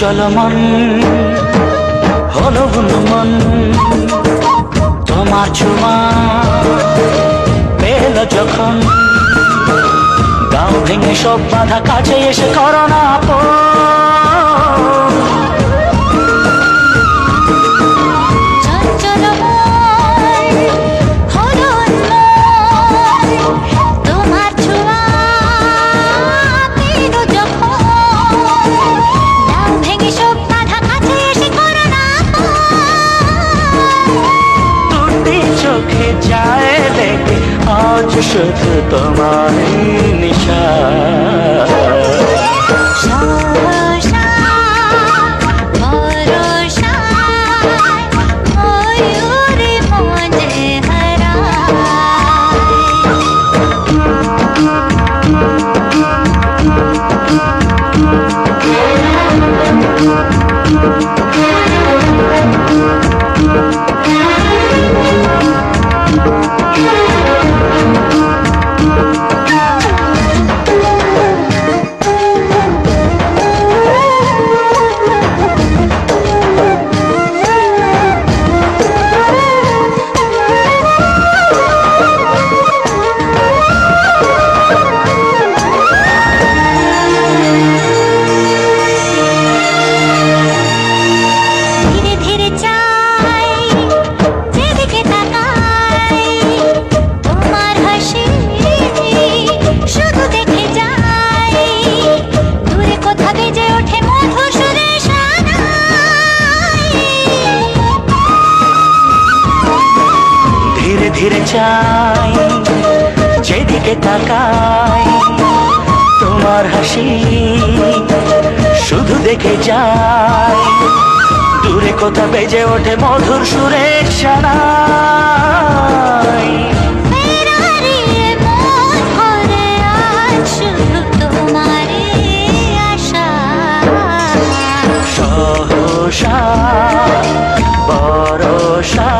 চলমন হলো হনুমন তোমার ছোঁয়া পেল যখন। গাও ভেঙে সব বাধা কাছে এসে করোনা শুধু তোমার নিশা চাই যেদিকে তাকাই তোমার হাসি শুধু দেখে যাই। দূরে কোথা বেজে ওঠে মধুর তোমারই আশা। সহসা বরসা